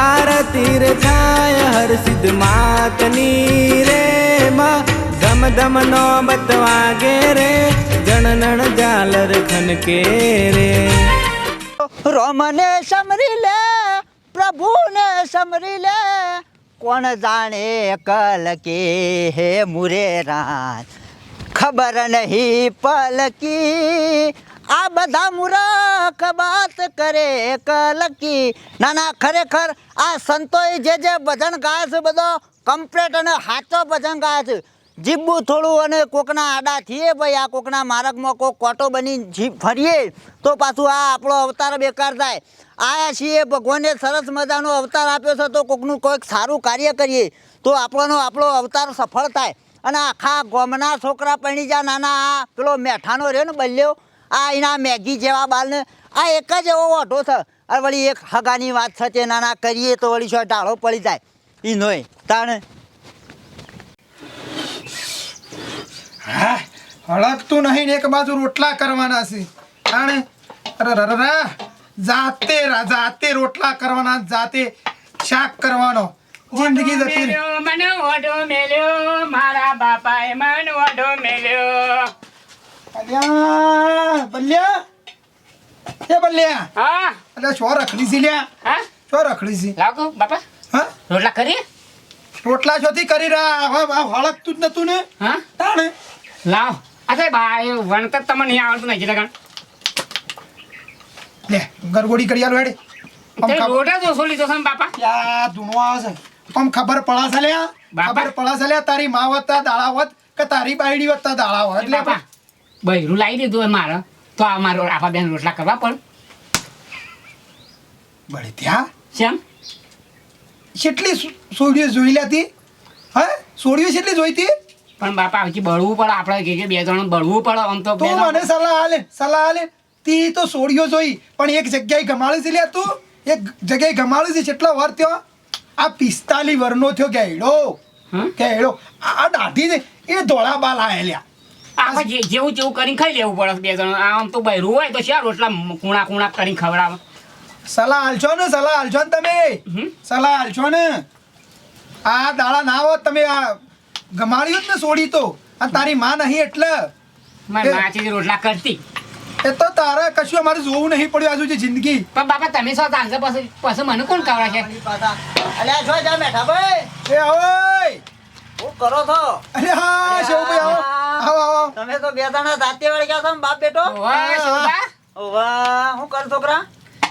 આરતી રે થાય, હર સિદ્ધ માતની રે માં. ધમ ધમ નો બતવાગે રે જણનણ જાલર ખનકે રે. રોમને સમરી લે, પ્રભુને સમરી લે. કોણ જાણે કલ કે હે મુરેરા ખબર નહીં પલકી આ બધા મૂરખ બાત કરે કલકી. ના ના ખરેખર આ સંતોએ જે જે ભજન ગાય છે બધો કમ્પ્લેટ અને સાચો ભજન ગાય છે. જીબું થોડું અને કોકના આડા થઈએ ભાઈ, આ કોકના માર્ગમાં કોક કોટો બની જીભ ફરીએ, તો પાછું આ આપણો અવતાર બેકાર થાય. આયા છીએ, ભગવાને સરસ મજાનો અવતાર આપ્યો છે, તો કોકનું કોઈક સારું કાર્ય કરીએ, તો આપણોનો આપણો અવતાર સફળ થાય. અને આખા ગોમના છોકરા પૈણી જા, નાના, આ પેલો મેઠાનો રહ્યો ને બલ્યો આ એના મેગી જેવા બાલને આ એક જ એવો ઓઢો છે. અને વળી એક હગાની વાત છે તે નાના કરીએ તો વળી શું ઢાળો પડી જાય. એ નોય. તાણે હા? હળકતું નહીં ને એક બાજુ રોટલા કરવાના છે. તાણે? અરે રે રે રે. જાતે જાતે રોટલા કરવાના જાતે શાક કરવાનો. જિંદગી જતી મને ઓઢો મેલ્યો મારા બાપાએ મન ઓઢો મેલ્યો. અલ્યા બલ્યા? એ બલ્યા હા? એટલે છો રખડી છે લ્યા? હા? છો રખડી છે? લાવો બાપા? હા? રોટલા કરી રોટલા છોથી કરી રહ્યા હવે હળકતું જ નતું ને? હા? તાણે? લાવ. અરે એ વણતર તમને નહીં આવડતું નહીં લગન લે ગરગોડી કરી આલો હેડે. રોટા સોલી તો બાપા? યા ધૂણો ખબર પડાશે લ્યા? ખબર પડાશે લ્યા તારી કે તારી બાયડી વત્તા દાડા હોત એટલે બૈરું લાવી દીધું મારે. તો આ મારો આપા બેન રોટલા કરવા પણ. બળી ત્યાં? શેમ? કેટલી સોડીઓ જોઈ લેતી? હે? સોડીઓ કેટલી જોઈતી પણ બાપા હજી બળવું પડે. આપણે કે કે બે જણ બળવું પડે. આમ તો તું મને સલાહ આલે સલાહ આલે. તી તો સોડીઓ જોઈ પણ એક જગ્યાએ ગમાડી છે લે તું. એક જગ્યાએ ગમાડી છે કેટલા વાર થયો. આ પિસ્તાલી વરનો થયો ગેડો? ગેડો આ દાઢી એ ધોળા બાલ આયા જે- જેવું જેવું કરીને ખાઈ લેવું પડે બે જણ. આમ તો બૈરું હોય તો શા રોટલા કુણા કુણા કરીને ખવડાવે? સલાહ હાલશો ને સલાહ હાલશો ને તમે. હમ? સલાહ હાલશો ને. આ દાડા ના હોત તમે આ ગમાડ્યું જ ને સોડી તો. અને તારી માં નહીં એટલે. મારી માચી રોટલા કરતી. એ તો તારે કશું અમારે જોવું નહીં પડ્યું આજુ જે જિંદગી. પણ બાપા તમે સો ચાલશે પછી પછી મને કોણ કવડાવશે પાછા અલ્યા જો જા મેઠા ભાઈ. એ ઓય! શું કરો છો? અરે હા શેવભાઈ આવો. આવો આવો. તમે તો બે જણા જાતે વળી ગયા છો ને બાપ બેટો? ઓય, શિવબા. વાહ કરો છોકરા?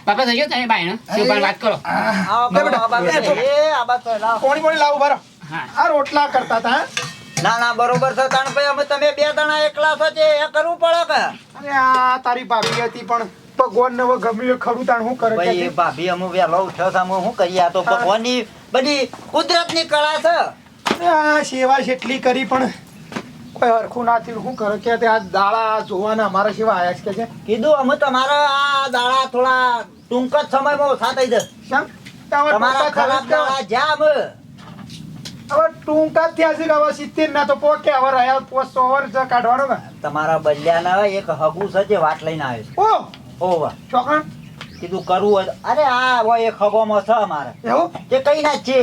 બાપા થયો તમે બાઈ શિવભાઈ વાત કરો. આવો બેટા. આ એ આ બાપ તો કોણી કોણી લાવું બરો આ રોટલા કરતા ના ના બરોબર છે તાણ ભાઈ અમે તમે બે જણા એકલા છો તે એ કરવું પડે કે? અરે આ તારી ભાભી હતી પણ ભગવાન નવો ગમ્યું ખરું તાણ શું કરે ભાઈ ભાભી અમે વહેલો ઉઠ્યો છે અમે શું કરીએ આ તો ભગવાનની બધી કુદરતની કળા છે. આ સેવા જેટલી કરી પણ કોઈ હરખું ના થયું. શું કરે કે આ દાડા જોવાના અમારા સેવા આયા છે કે છે? કીધું અમે તમારા આ દાડા થોડા ટૂંક જ સમયમાં ઓછા થઈ જશે? તમારા ખરાબ દાડા જ્યાં અમે. હવે ટૂંકા જ થયા છે હવે સિત્તેર ના તો પોકે હવે રહ્યા પોસ્ટ ઓવર છે કાઢવાનો તમારા બલ્યાના એક હગુ છે જે વાટ લઈને આવે છે. ઓ! ઓવા ચોકણ? કીધું કરવું અરે આ એક હગોમાં છે અમારે. એવું? તે કઈ ના છે.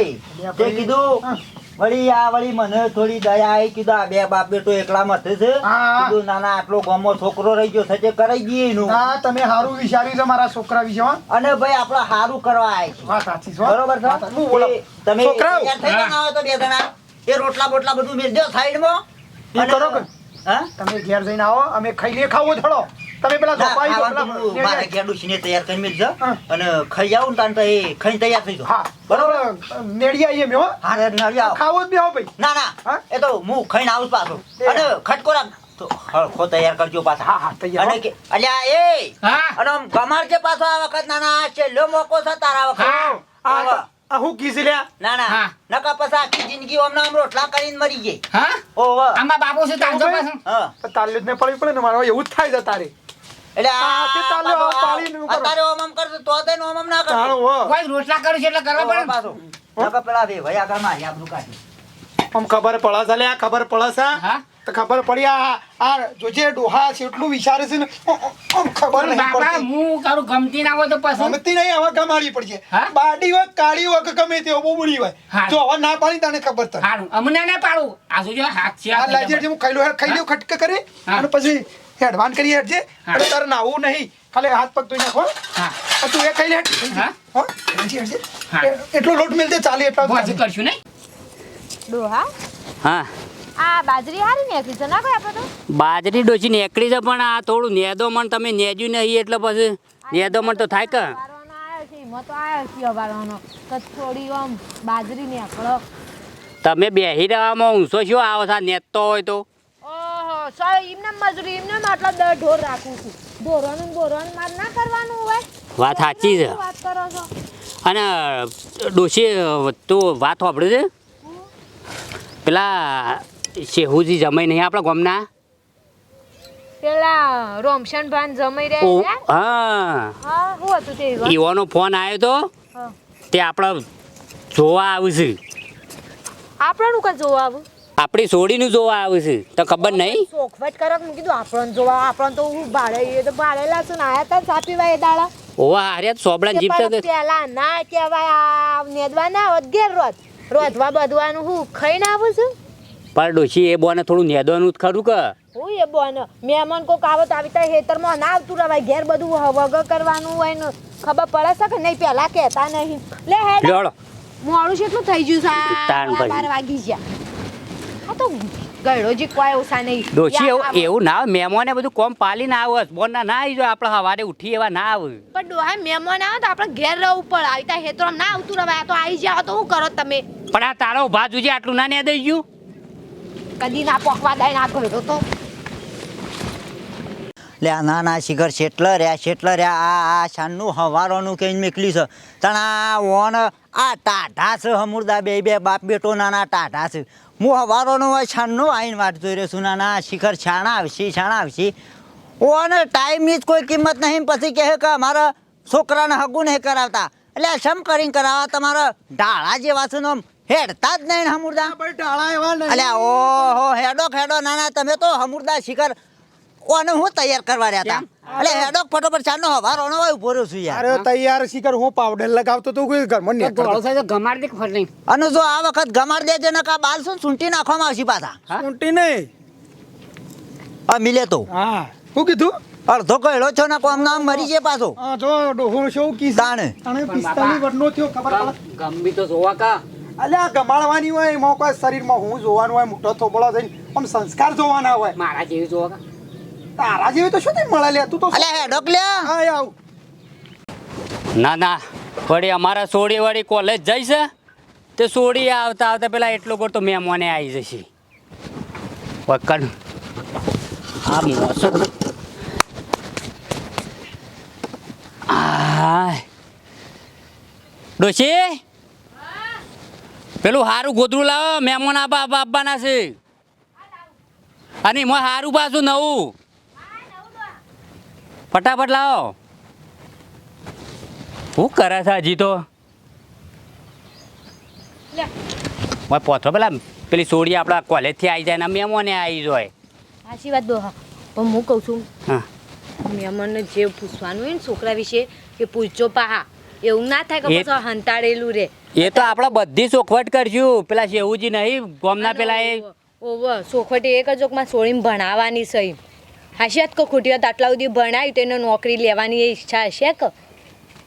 તે કીધું. વળી આ વળી મને થોડી દયા આવી કીધું આ બે બાપ બેટો એકલા મથે છે. કીધું નાના આટલો ગમો છોકરો રહી ગયો છે કરાઈ ગઈ એનું. હા તમે સારું વિચાર્યું છે મારા છોકરા વિશે અને ભાઈ આપણે સારું કરવા આવી છે. વાત સાચી છે બરોબર છે? તમે છોકરાઓ. થઈ ગયા ના હોય તો બે જણા. એ રોટલા બોટલા બધું મેળજો સાઈડમાં. કરો હા? તમે ઘેર જઈને આવો અમે ખાઈને ખાવું થડો. તમે પેલા ના, દો, ખાવાનું તો હું પેલા- મારા ઘેર ડૂસીને તૈયાર કરી મેળજો અને ખાઈ આવું તાન તો એ ખાઈને તૈયાર થઈ જાઓ હા. બરોબર? બરોબર મેળી આવીએ હો. હા રે, નળી આવો. ખાવો જ બી આવો ભાઈ. ના ના. એ તો હું ખાઈને આવું પાછો. અને ખટકો તો હળખો તૈયાર કરજો પાછા. હા, હા, તૈયાર અને કે અલ્યા એ. હા. અને આમ ગમાડજે પાછો આ વખત. ના ના આ છેલ્લો મોકો છે તારા વખત. હા. કીધી લ્યા? ના ના. નકા પછી આખી જિંદગી આમ ને રોટલા કરીને મરી ગઈ હા? ઓવા આમાં બાપુ છે તાંજો પાછું? હા. તાલ્યું ને પડી પડે ને મારે એવું જ થાય છે તારે. એટલે. અત્યારે ઓમ તો ઓમ ના કરશે. કોઈ રોટલા કરું છે એટલે કરવા પડે પાછો. નકા પેલા બે ભાઈ આગળ મારી આબરૂ કાઢી. આમ ખબર પડે છે ખબર પડે છે? હા? તો ખબર પડી આ આ જોજે ડોહા છે એટલું વિચારે છે ને ખબર નહીં પડતી. હું તારું ગમતી ના હોય તો પછી? ગમતી નહીં હવે ગમાડી પડશે. બાડી હોય કાળી હોય ગમે તે બહુ બોબડી હોય. જો હવે ના પાડી તને ખબર તને. અમને ના પાડું. આ છે? હાથ છે આ લાજે હું ખાઈ લો ખાઈ લો ખટકે કરી. અને પછી હેડવાન કરી હેડજે અને તારે નાવું નહીં. ખાલી હાથ પગ ધોઈ નાખો હા. તું એ ખાઈ લેટ હેડ. હા. એટલો લોટ મિલતે ચાલે એટલો જ કરશું નહીં? ડોહા? હા. આ બાજરી હારી ને છે ના કોઈ આપણે તો? બાજરી ડોસી નેકળી છે પણ આ થોડું નેદો મણ તમે નેજ્યું નહીં એટલે પછી નેદો મણ તો થાય કે? છે તો થોડી આમ બાજરી તમે બેહી રહેવામાં ઊંસો શું આવો છો આ નેતતો હોય તો? એમને મજૂરી એમને આટલા દર ઢોર રાખું છું. ઢોરોનું બોરોનું માર ના કરવાનું હોય. વાત સાચી છે. વાત કરો છો? અને ડોશી તું વાત સાંભળી છે? પેલા શેહુજી જમાઈ નહીં આપણા ગામના? પેલા રોમશનભાન જમાઈ રહ્યા હા. હા હતું તે ઈવાનો ફોન આવ્યો તો? તે આપણા જોવા આવશે આપણનું કા જોવા આવું? આપણી સોડીનું જોવા આવશે તો ખબર નહીં? ચોખવટ કરો મેં કીધું આપણને જોવા આપણને તો હું ભાડે એ તો ભાડેલા છે ને આયા તા સાપી વાય દાડા. ઓવા હાર્યા સોબડા જીપ તો. પેલા ના કહેવાય આ નેદવા ના ઘેર રોત રોધવા બધવાનું હું ખાઈને આવું છું. પણ ડોશી એ બોને થોડું નેદવાનું જ ખરું કે. હું એ બોને? મહેમાન કોક આવે તો આવી હેતર હેતરમાં ના આવતું રવાય ઘેર બધું વગર કરવાનું હોય ને ખબર પડે છે કે નહીં પેલા કહેતા નહીં. લે હેડ. મોડું છે એટલું થઈ ગયું છે. બાર વાગી ગયા. આ તો ગયડો જી કોઈ ઓછા નહીં. ડોશી એવું એવું ના આવે મહેમાને બધું કોમ પાલીને આવે બોન ના ના આવી જાય આપણે સવારે ઉઠી એવા ના આવે. પણ ડોહા મહેમાન આવે તો આપણે ઘેર રહેવું પડે આવી રીતે હેતરમાં ના આવતું રવાય તો આવી જાવ તો શું કરો તમે? પણ આ તારો ઊભા જોજે આટલું ના ને દઈ ગયું. કદી ના પોકવા દઈ ના ગયડો તો. લે ના ના શિખર શેટલ રહ્યા શેટલ રહ્યા આ આ શાનનું હવારોનું કહીને મેકલી છે. તણા આ ઓન આ ટાઢા છે હમુરદા બે બે બાપ બેટો નાના ટાઢા છે. હું હવારોનો હોય છાણનો આવીને વાટ જોઈ રહ્યો છું. નાના શિખર છાણા આવશે છાણા આવશે. ઓન ટાઈમની જ કોઈ કિંમત નહીં પછી કહે કે અમારા છોકરાને હગું નહીં કરાવતા. એટલે શમ કરીને કરાવવા? તમારા ઢાળા જેવા છે આમ હેડતા જ નહીં ને હમુરદા. ડાળા એવા નહીં. અલ્યા ઓહો હેડો હેડો નાના તમે તો હમુરદા શિખર ઓને હું તૈયાર કરવા રહ્યા હતા એટલે હેડો ફટોફટ ચાનો હવારોનો હોય ઊભો છું યાર. અરે તૈયાર શિખર હું પાવડર લગાવતો તો કોઈ ઘરમાં તો નીકળતો. ગોળો થાય તો ગમાર દે ફટ નહીં. અને જો આ વખત ગમાડ દેજે ને કા બાલ સુન સુંટી નાખવામાં આવશે પાછા. સુંટી નહીં. આ મિલે તો. હા. શું કીધું? અડધો કહેલો છો ને કોમ નામ મરી છે પાછો. હા જો ડોહો શું કી તાણે. તાણે પિસ્તાલીસ વર્ષનો થયો ખબર પડે? તો જોવા કા. અલ્યા ગમાડવાની હોય એમાં કોઈ શરીરમાં હું જોવાનું હોય મોટો થોબળો થઈને આમ સંસ્કાર જોવાના હોય. મારા જેવી જોવા કા? તારા જેવી તો શું થઈ મળે લે? તું તો અલ્યા હેડો લે હા આવ. ના ના વળી અમારા સોડી વાળી કોલેજ જાય છે. તે સોડી આવતા આવતા પેલા એટલો ગોળ તો મહેમાને આવી જશે. વકન આ મોસમ ડોશી? પેલું હારું ગોદરું લાવો મહેમાન આપવા આપવા- આપવાના છે. અને એમાં હારું પાછું નવું. ફટાફટ લાવો. શું કરે છે હજી તો ઓય પેલા પેલી સોડી આપણા કોલેજથી આવી જાય ને મેમોને આવી જાય. સાચી વાત પણ હું કહું છું હા. મહેમાનને જે પૂછવાનું હોય ને છોકરા વિશે એ પૂછજો પાહા. એવું ના થાય કે એ- પછી હંતાડેલું રે. એ તો આપણે બધી ચોખવટ કરશું. પેલા શેવુજી નહીં. ગોમના પેલા એ ઓવ સોખવટી એક જ માં છોડીને ભણાવવાની સહી હશે કે ખોટી વાત આટલા સુધી ભણાયું તો એને નોકરી લેવાની ઈચ્છા હશે કે?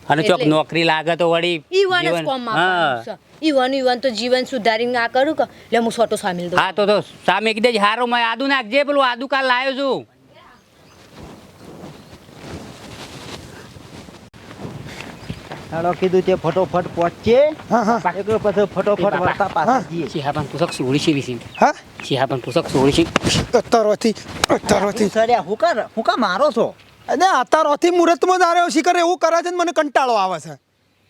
અને ચોક નોકરી લાગે તો વળી ઈવન જ કોમમાં. ઈવન ઈવન તો જીવન સુધારીને આ કરું કે લે હું સોટો સામેલ દઉં. હા તો તો સામે કીધે હારો મેં આદુ નાખજે પેલું આદુ કાલ લાવ્યો છું. હેડો કીધું છે ફટોફટ પહોંચે પછી ફટોફટ વળતા પાછા જઈએ. સિંહાપન પુસ્તક સોળી છે વિશે હા? સિંહાપન પુસ્તક સોળી છે. અત્યારોથી અત્યારોથી સર્યા હું કર હું કા મારો છો? અને અત્યારોથી મુહૂર્તમાં જ આર્યો શિખર એવું કરે છે ને મને કંટાળો આવે છે.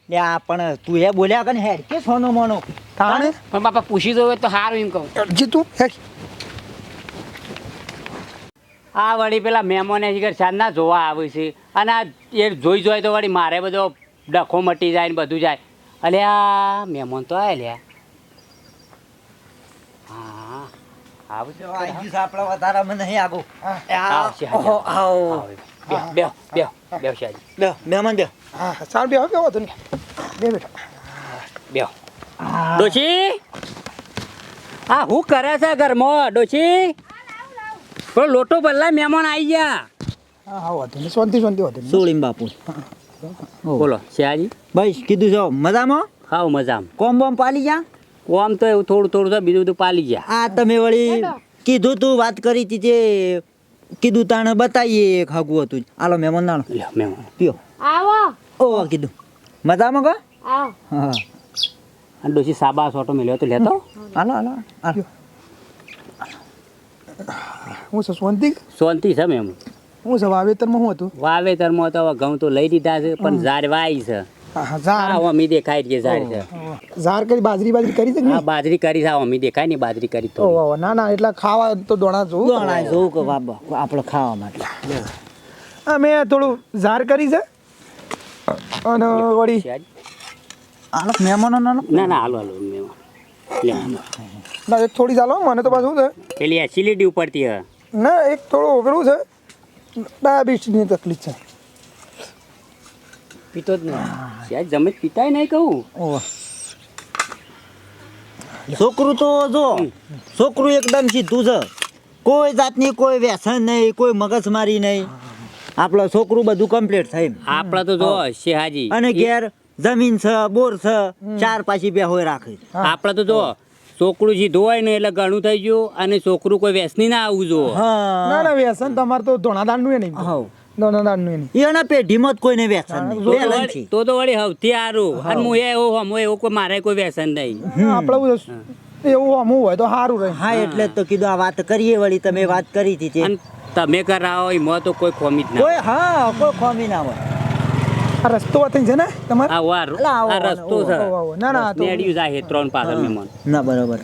લે આ પણ તું એ બોલ્યા કે હેડ કે સોનો મોનો. તાણે? પણ બાપા પૂછી દો તો હારું એમ કહું. અરજી તું હેડ. આ વળી પેલા મહેમાને શિખર સાંજના જોવા આવે છે. અને આ એ જોઈ જોઈ તો વળી મારે બધો ડખો મટી જાય ને બધું જાય. અલ્યા મહેમાન તો આયા લ્યા. હા. આવજો છે આપણે વધારામાં નહીં આગું. આવો, બે મહેમાન બે. હા બે વાંધો બે. ડોશી? હું કરે છે ઘરમાં ડોશી? લોટો બદલાય મહેમાન આવી ગયા. હા હા વાંધો નહીં. શાંતિ શાંતિ વાંધો બાપુ? બોલો શિયાજી? બસ કીધું છો મજામાં? હા મજામાં. કોમ બોમ પાલી ગયા? કોમ તો એવું થોડું થોડું છે બીજું બધું પાલી ગયા. આ તમે વળી કીધું તું વાત કરી હતી જે કીધું તાણે બતાવીએ એક હાગું હતું. આલો મહેમાન નાણો લ્યો મહેમાન. પીઓ. આવો. ઓ કીધું. મજામાં કો? આવો. હા. અને ડોશી સાબા સોટો મેલ્યો તો લેતો? હાલો હાલો હાલો. હું છે શાંતિ શાંતિ છે મહેમાન. હું છે વાવેતરમાં શું હતું? વાવેતરમાં તો હવે ઘઉં તો લઈ દીધા છે પણ ઝાર વાય છે. હા હા ઝાડ. આ અમી દેખાય છે ઝાડ છે. ઝાડ કરી બાજરી બાજરી કરી છે કે બાજરી કરી છે અમી દેખાય ને બાજરી કરી તો. ઓહો ઓહો. ના ના એટલે ખાવા તો દોણા જોવું ગણાય જોઉં કે બાબા આપણે ખાવા માટે. હા મેં થોડું ઝાડ કરી છે. અને વળી હાલો મહેમાનો નાનો ના ના હાલો હાલો મહેમાન. લે ના એક થોડી ચાલો મને તો પાછું છે? પેલી એસિડિટી ઉપરથી ના એક થોડું ઓગળું છે. ડાયાબિટીસની તકલીફ છે. પીતો જ નહીં. સાહેબ જમે પીતાય નહીં કહું. છોકરું તો જો છોકરું એકદમ સીધું છે. કોઈ જાતની કોઈ વ્યસન નહીં કોઈ મગજમારી નહીં. આપણો છોકરું બધું કમ્પ્લીટ થાય આપણા તો જો શેહાજી. અને ઘેર જમીન છે બોર છે ચાર પાછી બે હોય રાખે. આપણા તો જો છોકરું જે ધોવાય ને એટલે ઘણું થઈ ગયું અને છોકરું કોઈ વ્યસની ના આવવું જો ના ના વ્યસન તમારે તો ધોણાદાનનું નહીં. હવ. ધોણાદાનનું એ નહીં. એના પેઢીમાં જ કોઈને વ્યસન નહીં. તો તો વળી- હવથી સારું અને હું એવો હમો એવું કોઈ મારે કોઈ વ્યસન નહીં. આપણે એવું અમું હોય તો સારું રહે. હા એટલે તો કીધું આ વાત કરીએ વળી તમે વાત કરી હતી તમે કરાવો એમાં તો કોઈ ખોમી જ ના કોઈ હા કોઈ ખોમી ના હોય. આ રસ્તો વતન છે ને તમારે? આ વાર. આ રસ્તો છે. ના, ના, તો- નેડિયું જાય ત્રણ પાછળ મહેમાન. ના બરોબર.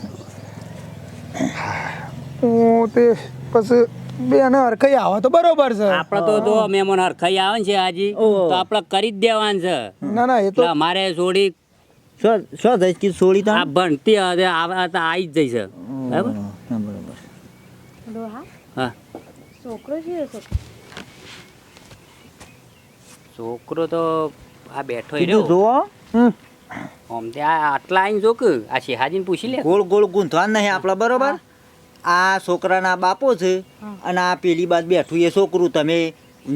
હું તે પછી બે અને હરખાઈ આવે તો બરોબર છે. આપણે તો જો મહેમાન હરખાઈ આવે ને છે હાજી તો આપણે કરી જ દેવાનું છે. ના ના એ તો મારે છોડી શું શું કે છોડી તો? આ તા ભણતી હવે આ તો આવી જ જઈશે બરાબર? બરાબર. હા? છોકરો છે છોકરો તો આ બેઠો રહ્યો. જુઓ. આમ તે આ આટલા આઈને જો કે આ શેહાજીને પૂછી લે. ગોળ ગોળ ગુંથવા નહીં આપણા બરોબર? આ છોકરાના બાપો છે અને આ પેલી બાદ બેઠું એ છોકરું તમે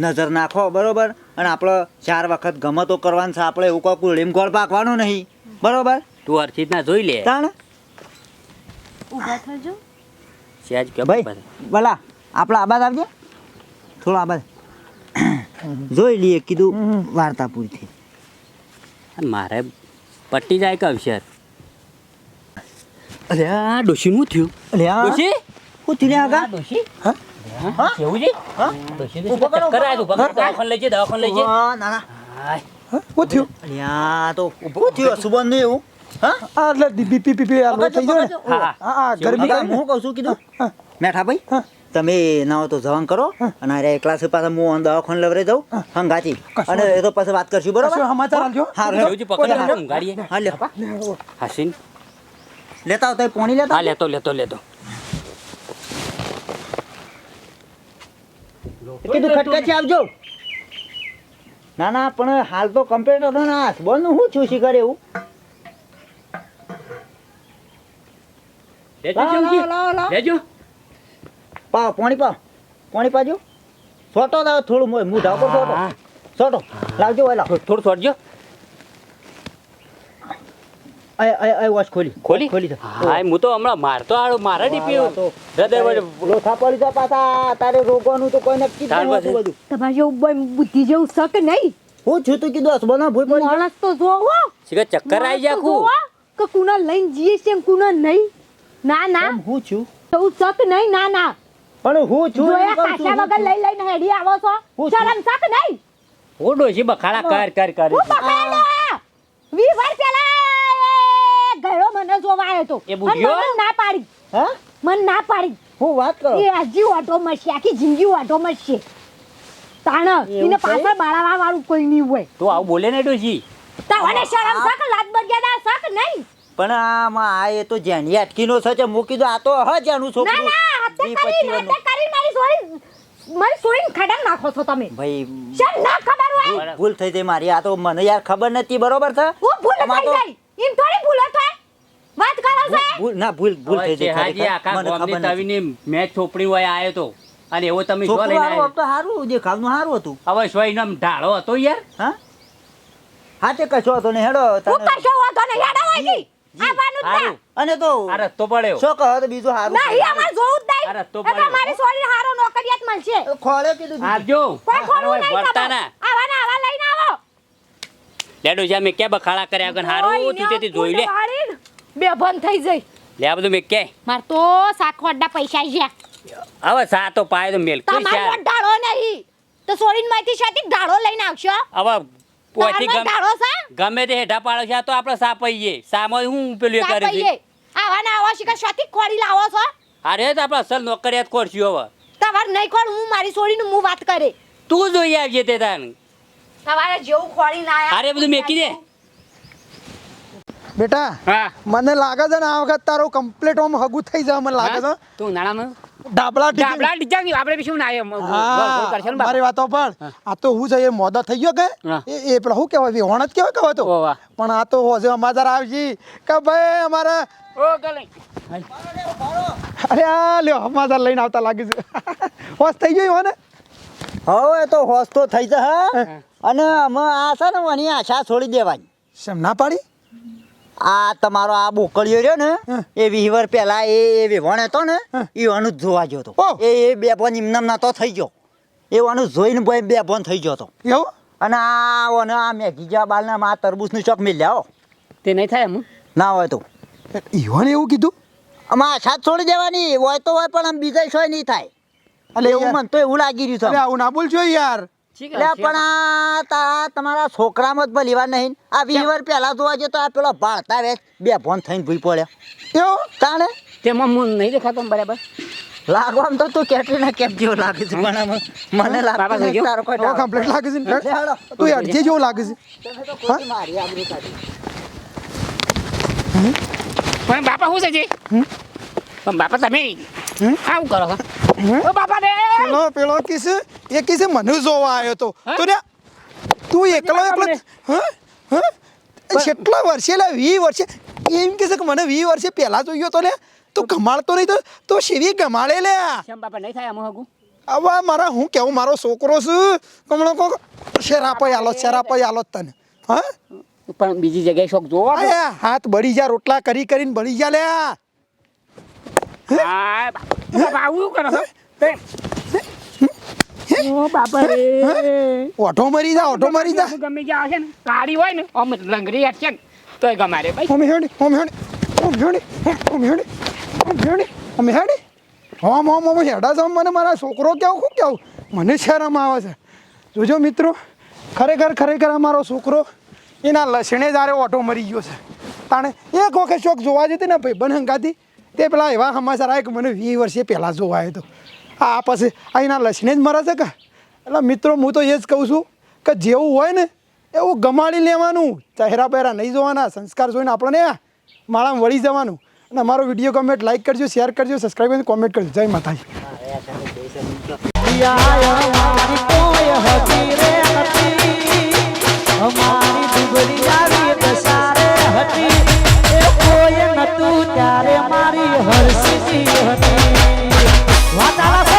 નજર નાખો બરોબર? અને આપણે ચાર વખત ગમતો કરવાનું છે આપણે એવું કોઈ લેમ ગોળ પાકવાનો નહીં. બરોબર? તું હરખી રીતના જોઈ લે. તાણ? ઊભા થજો. શેહાજ કે ભાઈ ભલા આપણે આબાદ આવજે. થોડો આબાદ. જોઈ લઈએ કીધું વાર્તા પૂરી થઈ મારે પટ્ટી જાય કે અવસર અરે આ ડોશીનું થયું અરે આ ડોશી હું તીને આગા ડોશી હા? ડોશી ના ના. થયું થયું મેઠા ભાઈ હા. તમે ના હોય તો જવાન કરો અને અરે ક્લાસ પાછા હું દવાખાને લવરે જાઉં હંગાથી. અને એ તો પછી વાત કરશું બરોબર? હાસીન લેતા આવતા પોણી લેતા? હા લેતો લેતો લેતો. કીધું ખટકાચી આવજો. ના ના પણ હાલ તો કમ્પ્લેટ હતો ને આ બોલનું શું છું કરે એવું? લેજો. લેજો. પાવ પાણી પાવ. પાણી પાજો સોટો દાવ થોડું મોય મુઢા ઉપર સોટો. હા. સોટો. લાવજો ઓય લાવ થોડું સોટજો. આય આય આય વાસ ખોલી. ખોલી? ખોલી હા હું તો હમણાં મારતો આડો મારા તો હૃદય વડે લોથા પડી જા પાછા. તારે રોગવાનું તો કોઈ નક્કી જ પાસે. બધું. તમારે જેવું બુદ્ધિ જેવું શક નહીં? હું છું તું કીધું હસબો બના ભૂઈ પડી. માણસ તો જોવો. સીગા ચક્કર આવી તો આખું જોવો કે કુના લઈને જીએ છે કુના નહીં? ના ના. હું છું. તો શક નહીં? ના ના. પણ હું છું જોયા છું, વગર લઈ લઈને હેડી આવો છો? શરમ શક નહીં? ઓ ડોશી બખાડા કર કર કર. હું વી વાર પેલા ગયો મને જોવા આવ્યો તો. એ બુઢિયો? ના પાડી. હા? મને ના પાડી. હું વાત કરો. એ આજી ઓટો મશી આખી જિંદગી ઓટો મશી તાણ એને પાછળ બાળાવા વાળું કોઈ નહીં હોય. તો આવું બોલે ને ડોશી? તાવને શરમ શક લાત બરગ્યાદા શક નહીં. પણ આમાં આ એ તો જેની અટકીનો છે તે મૂકી દો. આ તો હ જેનું ના છોકરું. ના હત્યા કરી મારી સોરી મારી સોરી ખડા નાખો છો તમે. ભાઈ શેમ ના ખબર હોય? ભૂલ- થઈ ગઈ મારી. આ તો મને યાર ખબર નથી બરોબર છે? હું ભૂલ થઈ તો- ગઈ એમ થોડી ભૂલ થાય વાત કરો છો ભૂલ ના ભૂલ ભૂલ થઈ ગઈ હાજી. આખા મને ગામની તવીની મેચ ચોપડી હોય આયો તો. અને એવો તમે જો લઈને આવ્યો. તો સારું દેખાવનું સારું હતું. હવે સોયનો આમ ઢાળો હતો યાર. હા? હા તે કશો હતો ને હેડો હું કશો હતો નહીં. હેડો હોય જી આવવાનું જ ના. અને તો આ રસ્તો પડ્યો. શું કહો તો બીજું હારું નહીં અમારે જોવું જ અરે તો નહીં એટલે. મારી સોરી હારો નોકરિયાત મળશે. ખોળે કીધું. આવજો. કોઈ ખોલું નહીં વળતા ના આવા ને આવા લઈને આવો. લેડો જા મેં ક્યાં બખાડા કર્યા વગર હારું તું તેથી જોઈ લે. બે બંધ થઈ જઈ લે આ બધું મેં કે. માર તો સાખવડના પૈસા છે. હવે સા તો પાય તો મેલ કોઈ તમારો ઢાળો નહીં. તો સોરીનમાંથી શાથી ઢાળો લઈને આવશો. હવે પોથી તારનો ઢાળો છે? ગમે તે હેઠા પાડો છે તો આપણે સાપઈએ સામો હું પેલું કરી તાપઈએ. આવા ને આવા શિકાર શાથી ખોડી લાવો છો? અરે તો આપણે અસલ નોકરિયાત ખોરશી હવે. તમારે નહીં ખોડ હું મારી સોરીનું હું વાત કરે. તું જોઈ આવજે તે તાન. તમારે જેવું ખોડી ના અરે બધું મેકી દે. બેટા હા. મને લાગે છે ને આ વખત તારો કમ્પ્લીટ હોમ હગું થઈ જાય મને લાગે છે તું નાણામાં ડાબલા ટીકી- ડાબલા ડીજા ની આપણે બી શું ના એમ મારી વાતો પણ આ તો હું છે એ મોદા થઈ ગયો કે. એ એ પેલા શું કહેવાય વિહોણ જ કહેવાય કહેવાય તો? પણ આ તો હોજે અમાર આવજી કે ભાઈ અમારે ઓ ગલે. અરે આ લ્યો સમાચાર લઈને આવતા લાગી છે. હોશ થઈ ગયો હો ને? હવે તો હોશ તો થઈ જશે. અને અમે આ છે ને આશા છોડી દેવાની. શેમ ના પાડી? આ તમારો આ બોકળિયો રહ્યો ને. એ વિહવર પેલા એ એ વિહોણ હતો ને એ અનુજ જોવા ગયો હતો. એ એ બે બોન ઇમનામ નાતો થઈ ગયો. એ અનુજ જોઈને ભાઈ બે બોન થઈ ગયો હતો. એવું? અને આ ઓને આ મેઘી ગીજા બાલના માં આ તરબૂચનું ચોક મેં લ્યાવો તે નહીં થાય એમ? ના હોય તો. ઈવોને એવું કીધું? આમાં આશા છોડી દેવાની હોય તો હોય પણ આમ બીજા સોય નહીં થાય. એટલે એવું મને તો એવું લાગી રહ્યું છે આવું ના બોલજો યાર. એટલે પણ આ તા તમારા છોકરામાં જ ભલીવાર નહીં. આ વિહવર પહેલા જોવા જઈએ તો આ પેલો ભાળતા વેચ બે ફોન થઈને ભૂલ પડ્યો. એવું? તાણે? તેમાં હું નહીં દેખાતો બરાબર. લાગવામાં તો તું કેટરીના કેપ જેવો લાગે છે? પણ મને તારો કોઈ કમ્પ્લીટ લાગે છે ને? લે હાલો. તું અડધે જેવું લાગે છે. તમે તો ખોટી મારી આબરૂ કાઢી. પણ બાપા શું છે જી? પણ બાપા તમે? આવું કરો છો? ઓ બાપા રે પેલો પેલો કિસ એ કિસ મને જોવા આવ્યો તો? તો ને તું એકલો એકલો હ? હા? કેટલા વર્ષે લે વી વર્ષે. એમ કે છે કે મને વી વર્ષે પહેલા જોયો તો ને તું ગમાડતો નહીં તો તો શેવી ગમાડે લે. કેમ બાપા નહીં થાય આમ હગું? હવે મારા હું કેવું મારો છોકરો છું. કમણો કો શેરાપાઈ આલો શેરા શેરાપાઈ આલો તને. હા? પણ બીજી જગ્યાએ શોખ જોવા હાથ બળી જા રોટલા કરી કરીને બળી જા લે હા. બાપા આવું કરો. છો બાપા રે. મરી જા ઓઢો મરી જા. ગમે જ્યાં આવશે ને કાળી હોય ને આમ લંગરી ને તોય ગમારે ભાઈ. ઓમ હેડી ઓમ હેડી ઓમ હેડી ઓમ હેડી ઓમ હેડી ઓમ હેડી. હોમ હોમ હોમ હેડા મને મારા છોકરો કેવું શું કેવું? મને શરમ આવે છે. જોજો મિત્રો ખરેખર ખરેખર અમારો છોકરો એના લસણે જારે ઓટો મરી ગયો છે. તાણે એક વખત શોખ જોવા જતી ને ભાઈ બન હંગાતી તે પેલા એવા સમાચાર આવ્યા કે મને વીસ વર્ષે પહેલાં જોવા આવ્યો હતો આ પછી અહીંના એના જ મરે છે કે? એટલે મિત્રો, હું તો એ જ કહું છું કે જેવું હોય ને એવું ગમાડી લેવાનું. ચહેરા પહેરા નહીં જોવાના, સંસ્કાર જોઈને આપણને માળામાં વળી જવાનું. અને અમારો વીડિયો કમેન્ટ લાઈક કરજો શેર કરજો સબસ્ક્રાઈબ કરીને કોમેન્ટ કરજો. જય માતાજી. નતું ત્યારે મારી હરસી હતી. વાતાળા